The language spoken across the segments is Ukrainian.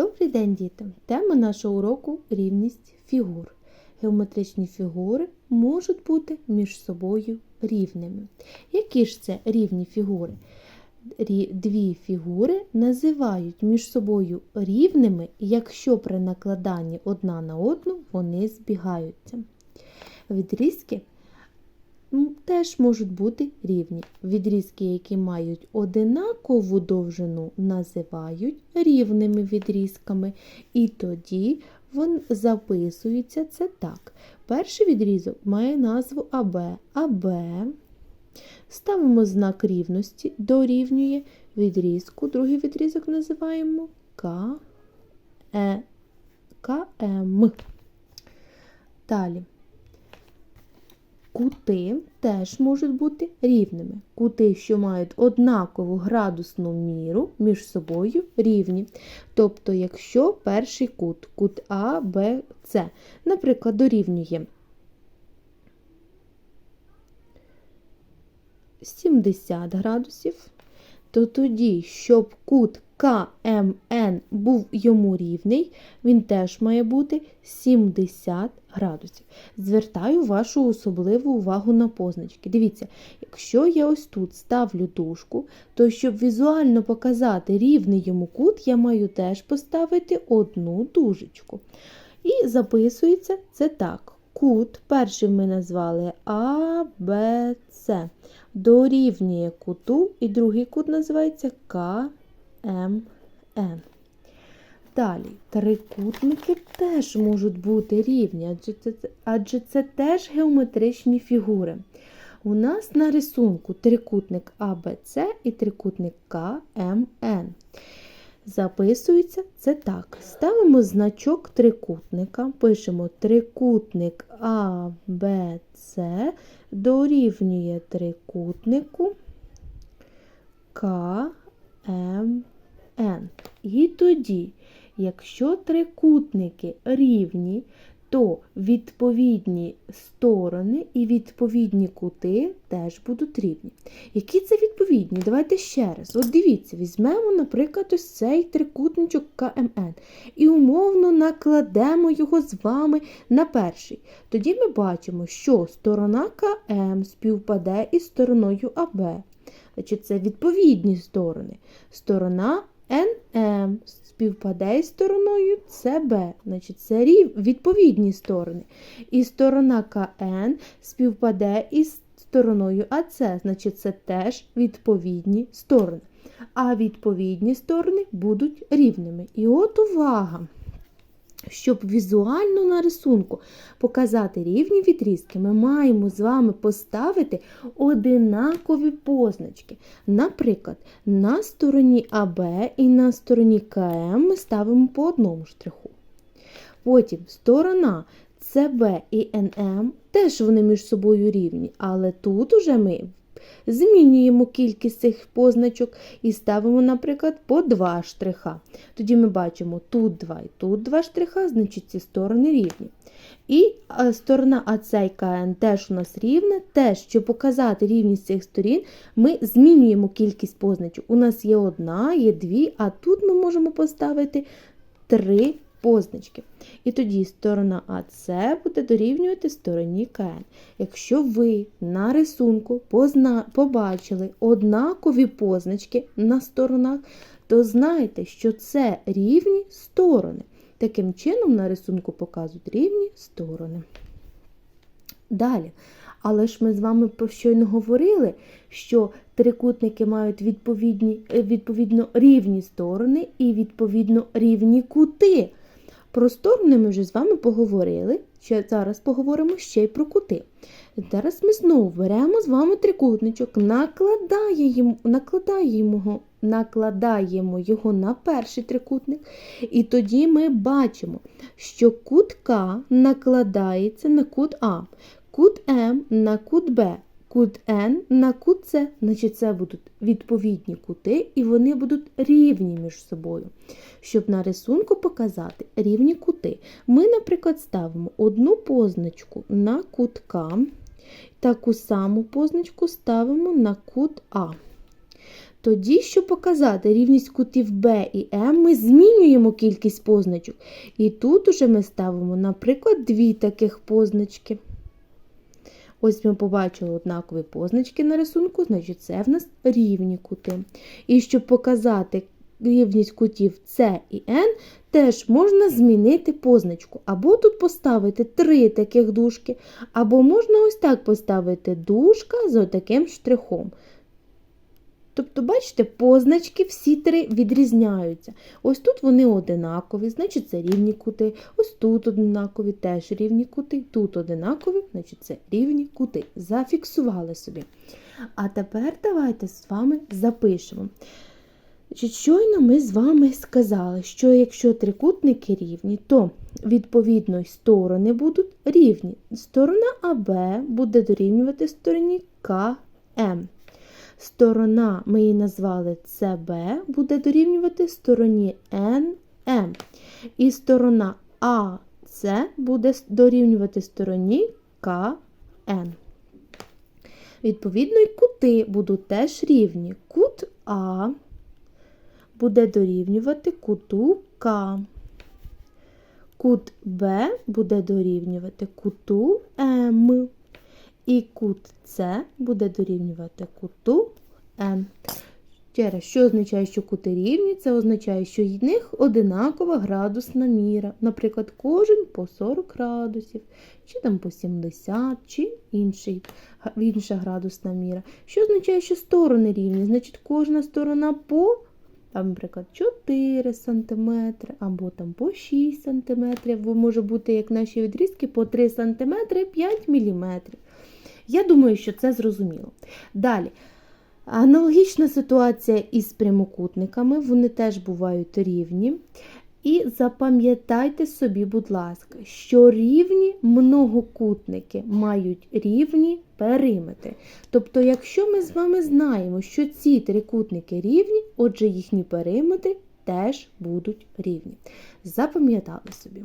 Добрий день, діти! Тема нашого уроку рівність фігур. Геометричні фігури можуть бути між собою рівними. Які ж це рівні фігури? Дві фігури називають між собою рівними, якщо при накладанні одна на одну вони збігаються. Відрізки теж можуть бути рівні. Відрізки, які мають одинакову довжину, називають рівними відрізками. І тоді вон записується це так. Перший відрізок має назву АБ. АБ. Ставимо знак рівності, дорівнює відрізку. Другий відрізок називаємо К, Е, КМ. Далі. Кути теж можуть бути рівними. Кути, що мають однакову градусну міру, між собою рівні. Тобто, якщо перший кут, кут А, Б, С, наприклад, дорівнює 70 градусів, то тоді, щоб кут КМН був йому рівний, він теж має бути 70 градусів. Звертаю вашу особливу увагу на позначки. Дивіться, якщо я ось тут ставлю дужку, то щоб візуально показати рівний йому кут, я маю теж поставити одну дужечку. І записується це так. Кут, перший ми назвали А, Б, С, дорівнює куту, і другий кут називається К, М, Н. Далі, трикутники теж можуть бути рівні, адже це, адже це теж геометричні фігури. У нас на рисунку трикутник АБЦ і трикутник КМН. Записується це так. Ставимо значок трикутника, пишемо трикутник АБЦ дорівнює трикутнику КМН. І тоді, якщо трикутники рівні, то відповідні сторони і відповідні кути теж будуть рівні. Які це відповідні? Давайте ще раз. От дивіться, візьмемо, наприклад, ось цей трикутничок КМН і умовно накладемо його з вами на перший. Тоді ми бачимо, що сторона КМ співпаде із стороною АБ. Значить, це відповідні сторони. Сторона НМ співпаде із стороною СБ, значить це відповідні сторони. І сторона КН співпаде із стороною АЦ, значить це теж відповідні сторони. А відповідні сторони будуть рівними. І от увага! Щоб візуально на рисунку показати рівні відрізки, ми маємо з вами поставити одинакові позначки. Наприклад, на стороні АБ і на стороні КМ ми ставимо по одному штриху. Потім сторона СБ і НМ теж вони між собою рівні, але тут уже ми змінюємо кількість цих позначок і ставимо, наприклад, по два штриха. Тоді ми бачимо тут два і тут два штриха, значить ці сторони рівні. І сторона АЦ і КН теж у нас рівна. Теж, щоб показати рівність цих сторін, ми змінюємо кількість позначок. У нас є одна, є дві, а тут ми можемо поставити три позначки. І тоді сторона АС буде дорівнювати стороні КН. Якщо ви на рисунку позна... побачили однакові позначки на сторонах, то знайте, що це рівні сторони. Таким чином, на рисунку показують рівні сторони. Далі. Але ж ми з вами про щойно говорили, що трикутники мають відповідні, відповідно рівні сторони і відповідно рівні кути. Про сторони ми вже з вами поговорили. Ще зараз поговоримо ще й про кути. Зараз ми знову беремо з вами трикутничок, накладаємо, накладаємо, накладаємо його на перший трикутник, і тоді ми бачимо, що кут К накладається на кут А, кут М на кут Б, кут Н на кут С, значить це будуть відповідні кути, і вони будуть рівні між собою. Щоб на рисунку показати рівні кути, ми, наприклад, ставимо одну позначку на кут К, таку саму позначку ставимо на кут А. Тоді, щоб показати рівність кутів Б і М, ми змінюємо кількість позначок. І тут уже ми ставимо, наприклад, дві таких позначки. Ось ми побачили однакові позначки на рисунку, значить це в нас рівні кути. І щоб показати рівність кутів С і Н, теж можна змінити позначку. Або тут поставити три таких дужки, або можна ось так поставити дужка з отаким штрихом. Тобто, бачите, позначки всі три відрізняються. Ось тут вони одинакові, значить це рівні кути. Ось тут одинакові, теж рівні кути. Тут одинакові, значить це рівні кути. Зафіксували собі. А тепер давайте з вами запишемо. Щойно ми з вами сказали, що якщо трикутники рівні, то відповідно й сторони будуть рівні. Сторона АБ буде дорівнювати стороні КМ. Сторона, ми її назвали CB, буде дорівнювати стороні NM. І сторона AC буде дорівнювати стороні КН. Відповідно, і кути будуть теж рівні. Кут А буде дорівнювати куту К. Кут Б буде дорівнювати куту М. І кут С буде дорівнювати куту Н. Ще раз, що означає, що кути рівні? Це означає, що в них одинакова градусна міра. Наприклад, кожен по 40 градусів, чи там по 70, чи інший, інша градусна міра. Що означає, що сторони рівні? Значить, кожна сторона по там, наприклад, 4 см або там по 6 см, бо може бути, як наші відрізки, по 3 см 5 мм. Я думаю, що це зрозуміло. Далі. Аналогічна ситуація із прямокутниками, вони теж бувають рівні. І запам'ятайте собі, будь ласка, що рівні многокутники мають рівні периметри. Тобто, якщо ми з вами знаємо, що ці трикутники рівні, отже, їхні периметри теж будуть рівні. Запам'ятали собі.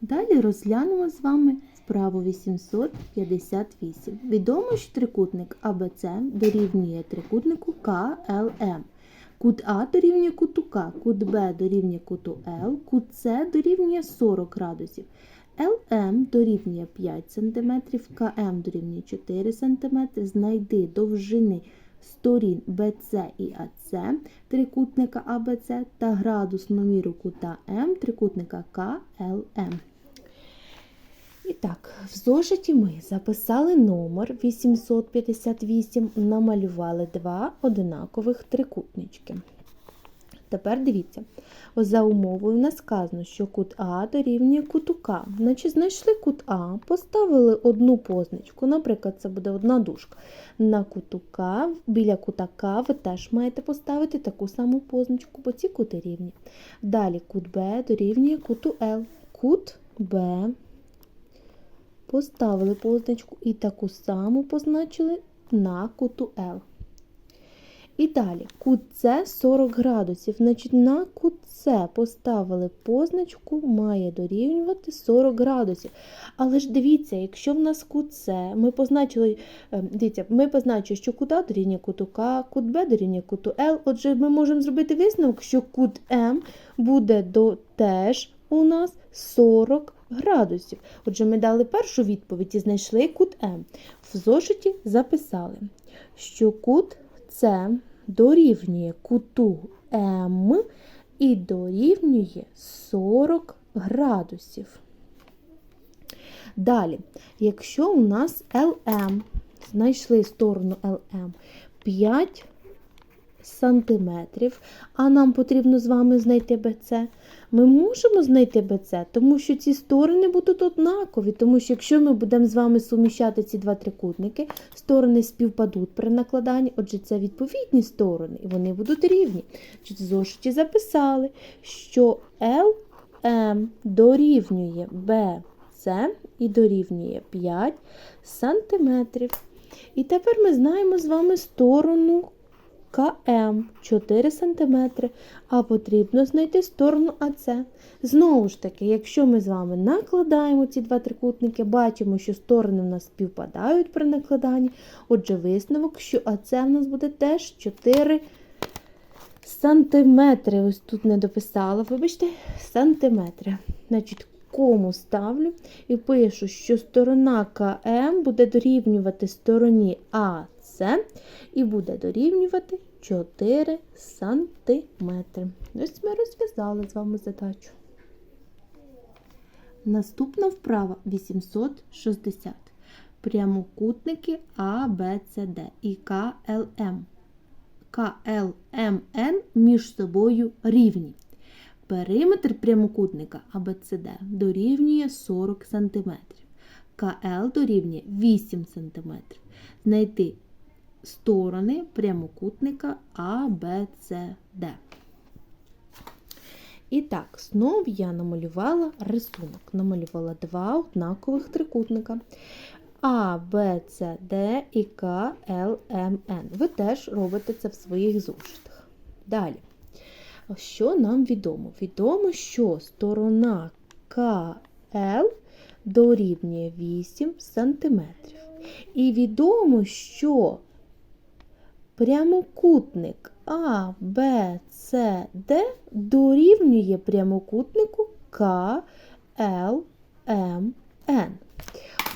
Далі розглянемо з вами справу 858. Відомо, що трикутник АБЦ дорівнює трикутнику КЛМ. Кут А дорівнює куту К, кут Б дорівнює куту Л, кут С дорівнює 40 градусів. ЛМ дорівнює 5 см, КМ дорівнює 4 см. Знайди довжини сторін BC і АС трикутника АБЦ та градусну міру кута М трикутника КЛМ. І так, в зошиті ми записали номер 858, намалювали два одинакових трикутнички. Тепер дивіться, за умовою в нас сказано, що кут А дорівнює куту К. Значить, знайшли кут А, поставили одну позначку, наприклад, це буде одна дужка. На куту К, біля кута К ви теж маєте поставити таку саму позначку, бо ці кути рівні. Далі кут Б дорівнює куту Л. Кут Б Поставили позначку і таку саму позначили на куту L. І далі, кут С 40 градусів. Значить, на кут С поставили позначку, має дорівнювати 40 градусів. Але ж дивіться, якщо в нас кут С, ми позначили, дивіться, ми позначили, що кут А дорівнює куту К, кут Б дорівнює куту Л. Отже, ми можемо зробити висновок, що кут М буде до теж у нас 40 градусів. Отже, ми дали першу відповідь і знайшли кут М. В зошиті записали, що кут С дорівнює куту М і дорівнює 40 градусів. Далі, якщо у нас ЛМ, знайшли сторону ЛМ 5 сантиметрів, а нам потрібно з вами знайти БЦ, ми можемо знайти БЦ, тому що ці сторони будуть однакові, тому що якщо ми будемо з вами суміщати ці два трикутники, сторони співпадуть при накладанні, отже, це відповідні сторони, і вони будуть рівні. В зошиті записали, що ЛМ дорівнює БЦ і дорівнює 5 сантиметрів. І тепер ми знаємо з вами сторону КМ 4 см, а потрібно знайти сторону АЦ. Знову ж таки, якщо ми з вами накладаємо ці два трикутники, бачимо, що сторони в нас співпадають при накладанні. Отже, висновок, що АЦ в нас буде теж 4 сантиметри. Ось тут не дописала, вибачте, сантиметри. Значить, кому ставлю і пишу, що сторона КМ буде дорівнювати стороні АС і буде дорівнювати 4 сантиметри. Ось ми розв'язали з вами задачу. Наступна вправа 860. Прямокутники А, і КЛМ. КЛМН між собою рівні. Периметр прямокутника ABCD дорівнює 40 см. КЛ дорівнює 8 см. Знайти сторони прямокутника ABCD. І так, знов я намалювала рисунок. Намалювала два однакових трикутника. А, Б, С, Д і К, Л, М, Н. Ви теж робите це в своїх зошитах. Далі. Що нам відомо? Відомо, що сторона КЛ дорівнює 8 см. І відомо, що прямокутник А, Б, С, Д дорівнює прямокутнику К, Л.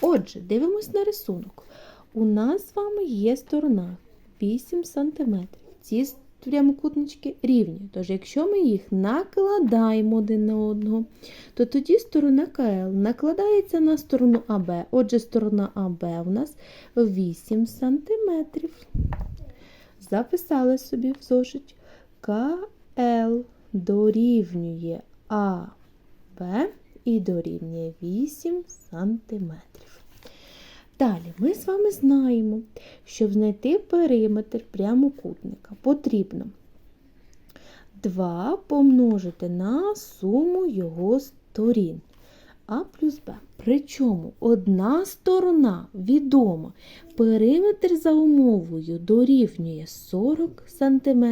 Отже, дивимось на рисунок. У нас з вами є сторона 8 см. Ці прямокутнички рівні. Тож, якщо ми їх накладаємо один на одного, то тоді сторона КЛ накладається на сторону АБ. Отже, сторона АБ у нас 8 см. Записали собі в зошить. КЛ дорівнює АБ і дорівнює 8 см. Далі ми з вами знаємо, щоб знайти периметр прямокутника, потрібно 2 помножити на суму його сторін А плюс Б. Причому одна сторона відома, периметр за умовою дорівнює 40 см,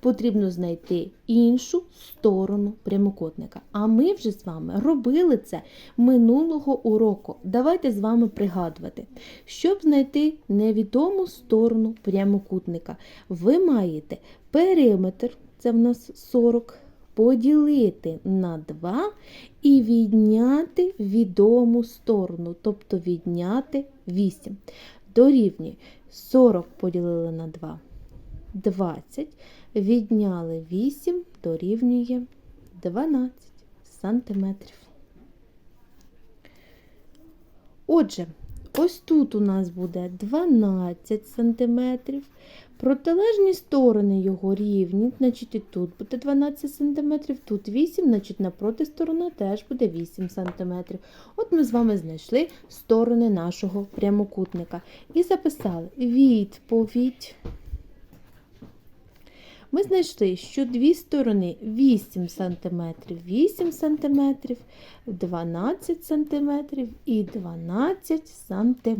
потрібно знайти іншу сторону прямокутника. А ми вже з вами робили це минулого уроку. Давайте з вами пригадувати. Щоб знайти невідому сторону прямокутника, ви маєте периметр, це в нас 40 поділити на 2 і відняти відому сторону, тобто відняти 8. Дорівнює 40 поділили на 2. 20. Відняли 8, дорівнює 12 сантиметрів. Оотже, ось тут у нас буде 12 сантиметрів. Протилежні сторони його рівні, значить і тут буде 12 см, тут 8 значить напроти сторона теж буде 8 см. От ми з вами знайшли сторони нашого прямокутника. І записали відповідь. Ми знайшли, що дві сторони 8 см, 8 см, 12 см і 12 см.